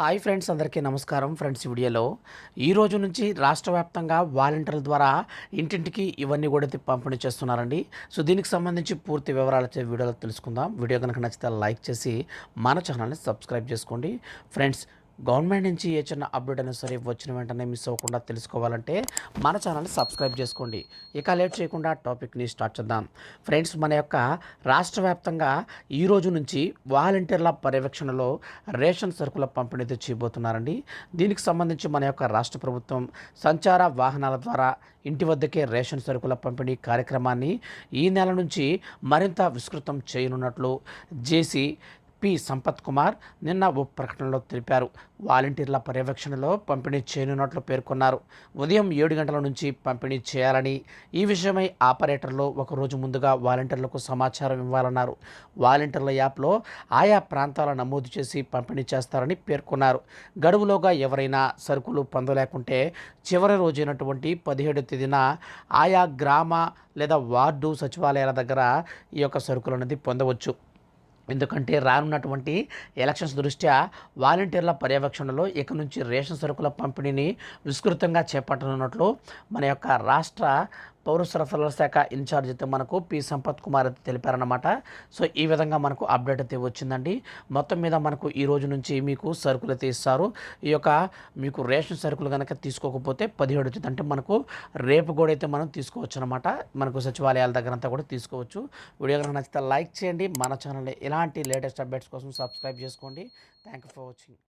Hi friends అందరికీ నమస్కారం. Friends వీడియోలో ఈ రోజు నుంచి రాష్ట్ర వ్యాప్తంగా వాలంటీర్ల ద్వారా ఇంటింటికి ఇవన్నీ కూడా పంపిణీ చేస్తున్నారండి. సో దీనికి సంబంధించి పూర్తి వివరాలు వీడియోలో తెలుసుకుందాం. వీడియో కనుక నచ్చితే లైక్ చేసి మన ఛానల్ని సబ్స్క్రైబ్ చేసుకోండి. ఫ్రెండ్స్ గవర్నమెంట్ నుంచి ఏ చిన్న అప్డేట్ అయినా సరే వచ్చిన వెంటనే మిస్ అవ్వకుండా తెలుసుకోవాలంటే మన ఛానల్ని సబ్స్క్రైబ్ చేసుకోండి. ఇక లేట్ చేయకుండా టాపిక్ని స్టార్ట్ చేద్దాం. ఫ్రెండ్స్ మన యొక్క రాష్ట్ర వ్యాప్తంగా ఈ రోజు నుంచి వాలంటీర్ల పర్యవేక్షణలో రేషన్ సరుకుల పంపిణీ చేయబోతున్నారండి. దీనికి సంబంధించి మన యొక్క రాష్ట్ర ప్రభుత్వం సంచార వాహనాల ద్వారా ఇంటి వద్దకే రేషన్ సరుకుల పంపిణీ కార్యక్రమాన్ని ఈ నెల నుంచి మరింత విస్తృతం చేయనున్నట్లు జేసీ పి. సంపత్ కుమార్ నిన్న ఓ ప్రకటనలో తెలిపారు. వాలంటీర్ల పర్యవేక్షణలో పంపిణీ చేయనున్నట్లు పేర్కొన్నారు. ఉదయం ఏడు గంటల నుంచి పంపిణీ చేయాలని ఈ విషయమై ఆపరేటర్లు ఒకరోజు ముందుగా వాలంటీర్లకు సమాచారం ఇవ్వాలన్నారు. వాలంటీర్ల యాప్లో ఆయా ప్రాంతాల నమోదు చేసి పంపిణీ చేస్తారని పేర్కొన్నారు. గడువులోగా ఎవరైనా సరుకులు పొందలేకుంటే చివరి రోజైనటువంటి పదిహేడు తేదీన ఆయా గ్రామ లేదా వార్డు సచివాలయాల దగ్గర ఈ యొక్క సరుకులు అనేది పొందవచ్చు. ఎందుకంటే రానున్నటువంటి ఎలక్షన్స్ దృష్ట్యా వాలంటీర్ల పర్యవేక్షణలో ఇక నుంచి రేషన్ సరుకుల పంపిణీని విస్తృతంగా చేపట్టనున్నట్లు మన యొక్క రాష్ట్ర పౌర సరఫరాల శాఖ ఇన్ఛార్జ్ అయితే మనకు పి. సంపత్ కుమార్ అయితే తెలిపారనమాట సో ఈ విధంగా మనకు అప్డేట్ అయితే వచ్చిందండి. మొత్తం మీద మనకు ఈ రోజు నుంచి మీకు సరుకులు అయితే ఇస్తారు. ఈ యొక్క మీకు రేషన్ సరుకులు కనుక తీసుకోకపోతే పదిహేడు వచ్చింది అంటే మనకు రేపు కూడా అయితే మనం తీసుకోవచ్చు అనమాట మనకు సచివాలయాల దగ్గర అంతా కూడా తీసుకోవచ్చు. వీడియో కనుక నచ్చితే లైక్ చేయండి. మన ఛానల్ ఇలాంటి లేటెస్ట్ అప్డేట్స్ కోసం సబ్స్క్రైబ్ చేసుకోండి. Thank you for watching.